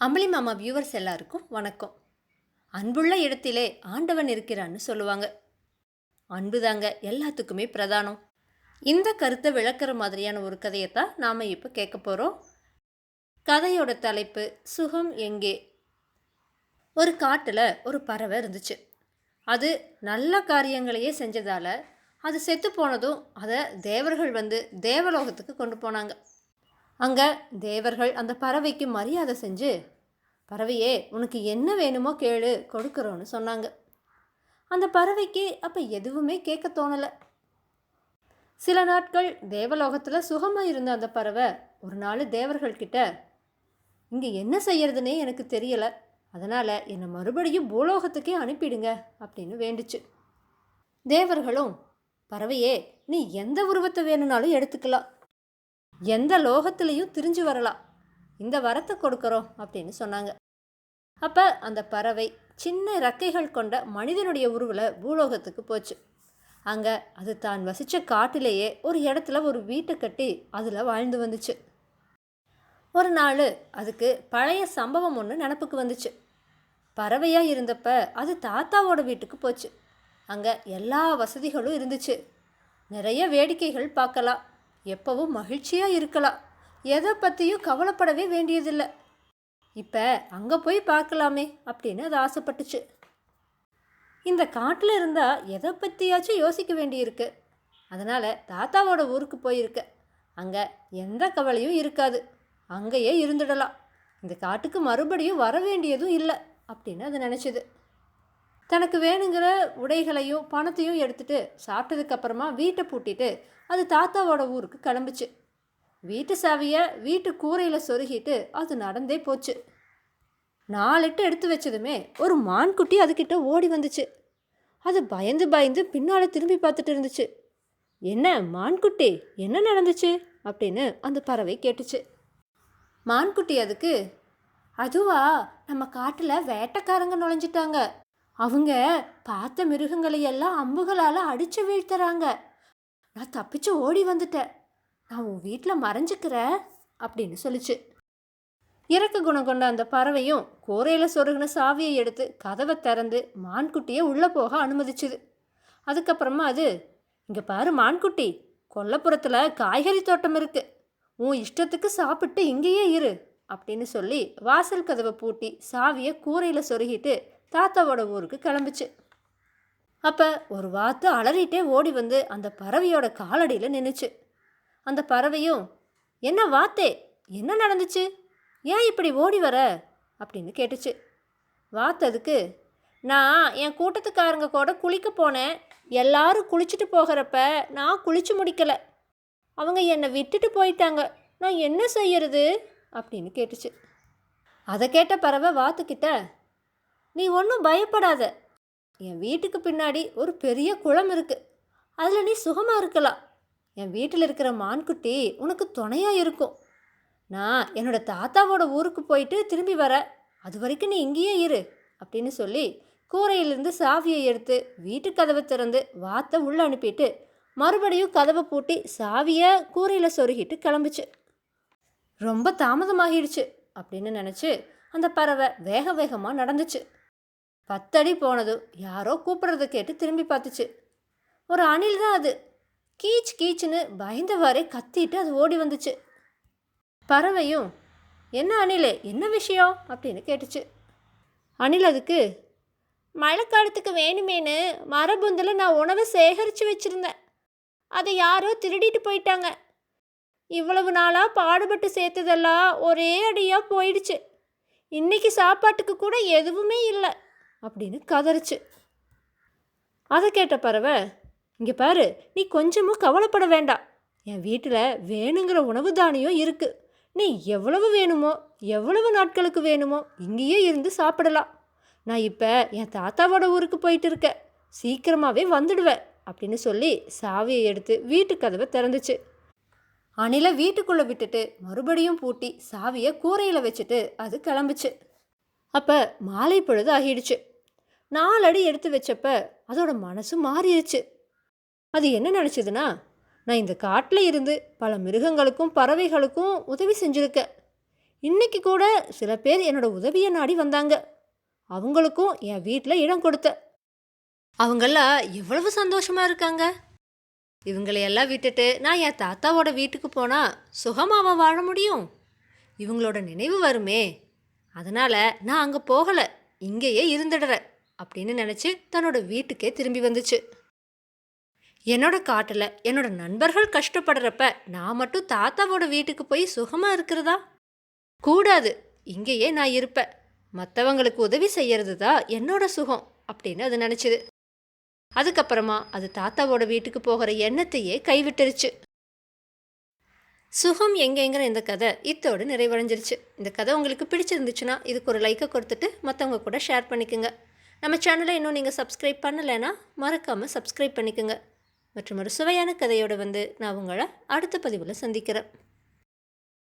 அம்பளி மாமா வியூவர்ஸ் எல்லாருக்கும் வணக்கம். அன்புள்ள இடத்திலே ஆண்டவன் இருக்கிறான்னு சொல்லுவாங்க. அன்பு தாங்க எல்லாத்துக்குமே பிரதானம். இந்த கருத்தை விளக்குற மாதிரியான ஒரு கதையைத்தான் நாம் இப்போ கேட்க போகிறோம் கதையோட தலைப்பு சுகம் எங்கே? ஒரு காட்டில் ஒரு பறவை இருந்துச்சு. அது நல்ல காரியங்களையே செஞ்சதால் அது செத்து போனதும் அதை தேவர்கள் வந்து தேவலோகத்துக்கு கொண்டு போனாங்க. அங்கே தேவர்கள் அந்த பறவைக்கு மரியாதை செஞ்சு பறவையே உனக்கு என்ன வேணுமோ கேளு கொடுக்குறோன்னு சொன்னாங்க. அந்த பறவைக்கு அப்போ எதுவுமே கேட்க தோணலை. சில நாட்கள் தேவலோகத்தில் சுகமாக இருந்த அந்த பறவை ஒரு நாள் தேவர்கள்கிட்ட இங்கே என்ன செய்யறதுனே எனக்கு தெரியலை. அதனால் என்னை மறுபடியும் பூலோகத்துக்கே அனுப்பிடுங்க அப்படின்னு வேண்டுச்சு. தேவர்களும் பறவையே நீ எந்த உருவத்தை வேணும்னாலும் எடுத்துக்கலாம். எந்த லோகத்திலையும் திரிஞ்சு வரலாம். இந்த வரத்தை கொடுக்குறோம் அப்படின்னு சொன்னாங்க. அப்போ அந்த பறவை சின்ன ரெக்கைகள் கொண்ட மனிதனுடைய உருவில் பூலோகத்துக்கு போச்சு. அங்கே அது தான் வசித்த காட்டிலேயே ஒரு இடத்துல ஒரு வீட்டை கட்டி அதில் வாழ்ந்து வந்துச்சு. ஒரு நாள் அதுக்கு பழைய சம்பவம் ஒன்று நினப்புக்கு வந்துச்சு. பறவையாக இருந்தப்ப அது தாத்தாவோட வீட்டுக்கு போச்சு. அங்கே எல்லா வசதிகளும் இருந்துச்சு. நிறைய வேடிக்கைகள் பார்க்கலாம். எப்பவும் மகிழ்ச்சியாக இருக்கலாம். எதை பற்றியும் கவலைப்படவே வேண்டியதில்லை. இப்போ அங்கே போய் பார்க்கலாமே அப்படின்னு அது ஆசைப்பட்டுச்சு. இந்த காட்டில் இருந்தால் எதை பற்றியாச்சும் யோசிக்க வேண்டியிருக்கு. அதனால் தாத்தாவோட ஊருக்கு போயிருக்க. அங்கே எந்த கவலையும் இருக்காது. அங்கேயே இருந்துடலாம். இந்த காட்டுக்கு மறுபடியும் வர வேண்டியதும் இல்லை அப்படின்னு அது நினச்சிது. தனக்கு வேணுங்கிற உடைகளையும் பணத்தையும் எடுத்துட்டு சாப்பிட்டதுக்கப்புறமா வீட்டை பூட்டிட்டு அது தாத்தாவோட ஊருக்கு கிளம்புச்சு. வீட்டு சாவியை வீட்டு கூரையில் சொருகிட்டு அது நடந்தே போச்சு. நாலெட்டு எடுத்து வச்சதுமே ஒரு மான்குட்டி அதுக்கிட்ட ஓடி வந்துச்சு. அது பயந்து பயந்து பின்னால் திரும்பி பார்த்துட்டு இருந்துச்சு. என்ன மான்குட்டி என்ன நடந்துச்சு? அப்படின்னு அந்த பறவை கேட்டுச்சு. மான்குட்டி அதுக்கு அதுவா நம்ம காட்டில் வேட்டைக்காரங்க நுழைஞ்சிட்டாங்க. அவங்க பார்த்த மிருகங்களை எல்லாம் அம்புகளால் அடித்து வீழ்த்துறாங்க. நான் தப்பிச்சு ஓடி வந்துட்டேன். நான் உன் வீட்டில் மறைஞ்சிக்கிறேன் அப்படின்னு சொல்லிச்சு. இறக்க குணம் கொண்ட அந்த பறவையும் கூரையில் சொருகின சாவியை எடுத்து கதவை திறந்து மான்குட்டியை உள்ளே போக அனுமதிச்சுது. அதுக்கப்புறமா அது இங்கே பாரு மான்குட்டி கொல்லப்புறத்தில் காய்கறி தோட்டம் இருக்குது உன் இஷ்டத்துக்கு சாப்பிட்டு இங்கேயே இரு அப்படின்னு சொல்லி வாசல் கதவை பூட்டி சாவியை கூரையில் சொருகிட்டு தாத்தாவோட ஊருக்கு கிளம்புச்சு. அப்போ ஒரு வாத்து அலறிட்டே ஓடி வந்து அந்த பறவையோட காலடியில் நின்றுச்சு அந்த பறவையும் என்ன வாத்தே என்ன நடந்துச்சு? ஏன் இப்படி ஓடி வர? அப்படின்னு கேட்டுச்சு. வாத்து அதுக்கு நான் என் கூட்டத்துக்காரங்க கூட குளிக்க போனேன். எல்லாரும் குளிச்சுட்டு போகிறப்ப நான் குளிச்சு முடிக்கலை. அவங்க என்னை விட்டுட்டு போயிட்டாங்க. நான் என்ன செய்யறது? அப்படின்னு கேட்டுச்சு. அதை கேட்ட பறவை வாத்துக்கிட்ட நீ ஒன்றும் பயப்படாத. என் வீட்டுக்கு பின்னாடி ஒரு பெரிய குளம் இருக்கு. அதில் நீ சுகமாக இருக்கலாம். என் வீட்டில் இருக்கிற மான்குட்டி உனக்கு துணையாக இருக்கும். நான் என்னோட தாத்தாவோட ஊருக்கு போயிட்டு திரும்பி வர அது வரைக்கும் நீ இங்கேயே இரு அப்படின்னு சொல்லி கூரையிலிருந்து சாவியை எடுத்து வீட்டு கதவை திறந்து வாத்தை உள்ளே அனுப்பிட்டு மறுபடியும் கதவை பூட்டி சாவியை கூரையில் சொருகிட்டு கிளம்புச்சு. ரொம்ப தாமதமாகிடுச்சு அப்படின்னு நினச்சி அந்த பறவை வேக வேகமாக நடந்துச்சு. பத்தடி போனதும் யாரோ கூப்பிட்றத கேட்டு திரும்பி பார்த்துச்சு. ஒரு அணில் தான் அது. கீச் கீச்சுன்னு பயந்தவாறே கத்திட்டு அது ஓடி வந்துச்சு. பறவையும் என்ன அணிலே? என்ன விஷயம்? அப்படின்னு கேட்டுச்சு. அணில் அதுக்கு மழைக்காலத்துக்கு வேணுமேனு மரபுந்தில் நான் உணவை சேகரித்து வச்சுருந்தேன். அதை யாரோ திருடிட்டு போயிட்டாங்க. இவ்வளவு நாளாக பாடுபட்டு சேர்த்ததெல்லாம் ஒரே அடியாக போயிடுச்சு. இன்னைக்கு சாப்பாட்டுக்கு கூட எதுவுமே இல்லை. அப்படின்னு கதறிச்சு. அதை கேட்ட பறவை இங்கே பாரு நீ கொஞ்சமும் கவலைப்பட வேண்டாம். என் வீட்டில் வேணுங்கிற உணவு தானியம் இருக்குது நீ எவ்வளவு வேணுமோ எவ்வளவு நாட்களுக்கு வேணுமோ இங்கேயே இருந்து சாப்பிடலாம். நான் இப்போ என் தாத்தாவோட ஊருக்கு போயிட்டு இருக்கேன். சீக்கிரமாகவே வந்துடுவேன் அப்படின்னு சொல்லி சாவியை எடுத்து வீட்டு கதவை திறந்துச்சு. அணிலை வீட்டுக்குள்ளே விட்டுட்டு மறுபடியும் பூட்டி சாவியை கூரையில் வச்சுட்டு அது கிளம்புச்சு. அப்போ மாலை பொழுது ஆகிடுச்சு. நாலடி எடுத்து வச்சப்ப அதோட மனசு மாறிடுச்சு அது என்ன நினச்சதுன்னா நான் இந்த காட்டில் இருந்து பல மிருகங்களுக்கும் பறவைகளுக்கும் உதவி செஞ்சுருக்கேன். இன்றைக்கி கூட சில பேர் என்னோட உதவியை நாடி வந்தாங்க. அவங்களுக்கும் என் வீட்டில் இடம் கொடுத்த அவங்கெல்லாம் எவ்வளவு சந்தோஷமாக இருக்காங்க? இவங்களையெல்லாம் விட்டுட்டு நான் என் தாத்தாவோட வீட்டுக்கு போனால் சுகமாக வாழ முடியும்? இவங்களோட நினைவு வருமே. அதனால் நான் அங்கே போகலை இங்கேயே இருந்துடுறேன். அப்படின்னு நினச்சி தன்னோட வீட்டுக்கே திரும்பி வந்துச்சு. என்னோட காட்டில் என்னோட நண்பர்கள் கஷ்டப்படுறப்ப நான் மட்டும் தாத்தாவோட வீட்டுக்கு போய் சுகமாக இருக்கிறதா? கூடாது இங்கேயே நான் இருப்பேன். மற்றவங்களுக்கு உதவி செய்யறது தான் என்னோட சுகம் அப்படின்னு அது நினச்சிது. அதுக்கப்புறமா அது தாத்தாவோட வீட்டுக்கு போகிற எண்ணத்தையே கைவிட்டுருச்சு. சுகம் எங்கெங்கிற இந்த கதை இத்தோடு நிறைவடைஞ்சிருச்சு. இந்த கதை உங்களுக்கு பிடிச்சிருந்துச்சுன்னா இதுக்கு ஒரு லைக்கை கொடுத்துட்டு மற்றவங்க கூட ஷேர் பண்ணிக்கோங்க. நம்ம சேனலை இன்னும் நீங்கள் சப்ஸ்கிரைப் பண்ணலைன்னா மறக்காமல் சப்ஸ்கிரைப் பண்ணிக்கோங்க. மற்றும் ஒரு சுவையான கதையோடு வந்து நான் உங்களை அடுத்த பதிவில் சந்திக்கிறேன்.